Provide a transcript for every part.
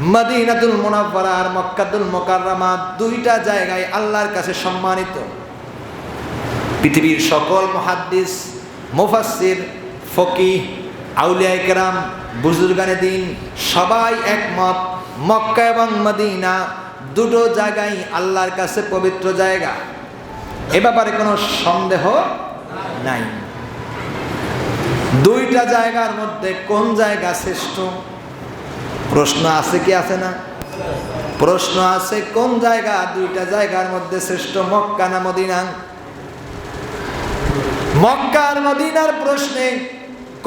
মদিনাতুল মুনাফারা আর মক্কাতুল মোকাররমা দুইটা জায়গায় আল্লাহর কাছে সম্মানিত। পৃথিবীর সকল মহাদ্দিস, মুফাসসির ফকি আউলিয়া কেরাম বুজুর্গানে দিন সবাই একমত, মক্কা এবং মদিনা দুটো জায়গায় আল্লাহর কাছে পবিত্র জায়গা। এ ব্যাপারে কোনো সন্দেহ নাই। দুইটা জায়গার মধ্যে কোন জায়গা শ্রেষ্ঠ? প্রশ্ন আছে কি আছে না? প্রশ্ন আছে কোন জায়গা? দুইটা জায়গার মধ্যে শ্রেষ্ঠ মক্কা না মদিনা? মক্কার মদিনার প্রশ্নে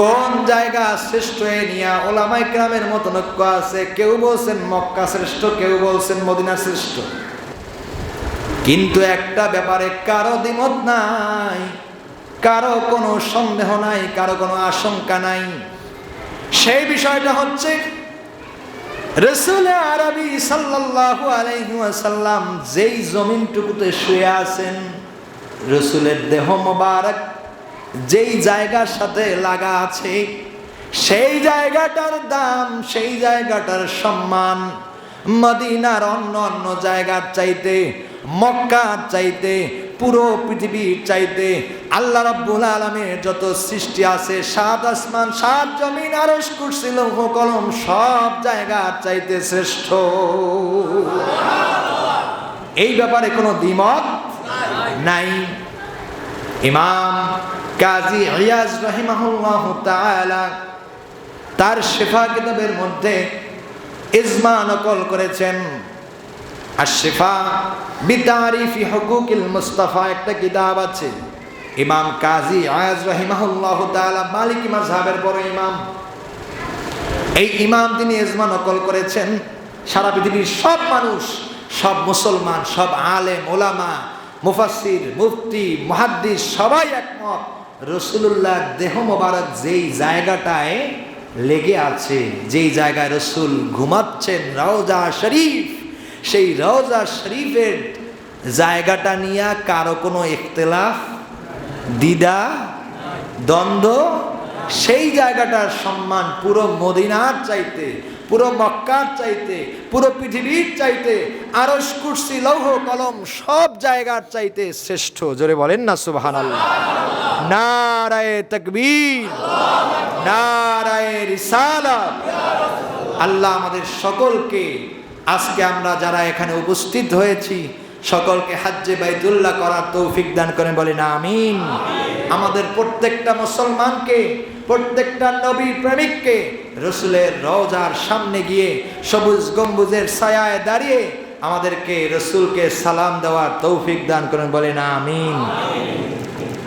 কোন জায়গা শ্রেষ্ঠ এ নিয়া ওলামাই গ্রামের মতন ঐক্য আছে? কেউ বলছেন মক্কা শ্রেষ্ঠ, কেউ বলছেন মদিনা শ্রেষ্ঠ। কিন্তু একটা ব্যাপারে কারও দ্বিমত নাই, কারও কোনো সন্দেহ নাই, কারও কোনো আশঙ্কা নাই। সেই বিষয়টা হচ্ছে রসুল আরবি সাল্লাল্লাহু আলাইহি যেই জমিনটুকুতে শুয়ে আছেন, রসুলের দেহ মোবারক যেই জায়গার সাথে লাগা আছে, সেই জায়গাটার দাম, সেই জায়গাটার সম্মান, মদিনার অন্য অন্য জায়গার চাইতে, মক্কার চাইতে, পুরো পৃথিবীর চাইতে আল্লাহ রাব্বুল আলমের যত সৃষ্টি আছে, সাত আসমান, সাত জমিন আরস কুরসি, লৌহ কলম, সব জায়গার চাইতে শ্রেষ্ঠ। এই ব্যাপারে কোনো দ্বিমত নাই। ইমাম কাজী ইয়াজ রহিমাহুল্লাহ তাআলা তার শেফা কিতাবের মধ্যে ইজমা নকল করেছেন। আর শেফা বিতারিফি হকুকিল মুস্তাফা, একটা কিতাব আছে। ইমাম কাজী আয়াজ রহিমাহুল্লাহ তাআলা মালিকি মাযহাবের বড় ইমাম। এই ইমাম তিনি ইজমা নকল করেছেন। সারা পৃথিবীর সব মানুষ, সব মুসলমান, সব আলেম, ওলামা মুফাসির মুফতি, মুহাদ্দিস সবাই একমত রসুল্লাহ দেহ মোবারক যেই জায়গাটায় লেগে আছে, যেই জায়গায় রসুল ঘুমাচ্ছেন, রওজা শরীফ, সেই রওজা শরীফের জায়গাটা নিয়ে কারও কোনো ইখতলাফ দ্বিধা, দ্বন্দ্ব, সেই জায়গাটার সম্মান পুরো মদিনার চাইতে, পুরো মক্কার চাইতে, পুরো পৃথিবীর চাইতে আরস কুর্সি, লৌহ, কলম সব জায়গার চাইতে শ্রেষ্ঠ। জোরে বলেন না সুবাহান আল্লাহ নারায় তকবীর, নারায় আল্লাহ আমাদের সকলকে, আজকে আমরা যারা এখানে উপস্থিত হয়েছি সকলকে হাজ্জে বাইতুল্লাহ করার তৌফিক দান করেন বলেন, আমিন। আমাদের প্রত্যেকটা মুসলমানকে, প্রত্যেকটা নবী প্রেমিককে রসুলের রওজার সামনে গিয়ে সবুজ গম্বুজের ছায়ায় দাঁড়িয়ে আমাদেরকে রসুলকে সালাম দেওয়ার তৌফিক দান করেন বলেন, আমিন।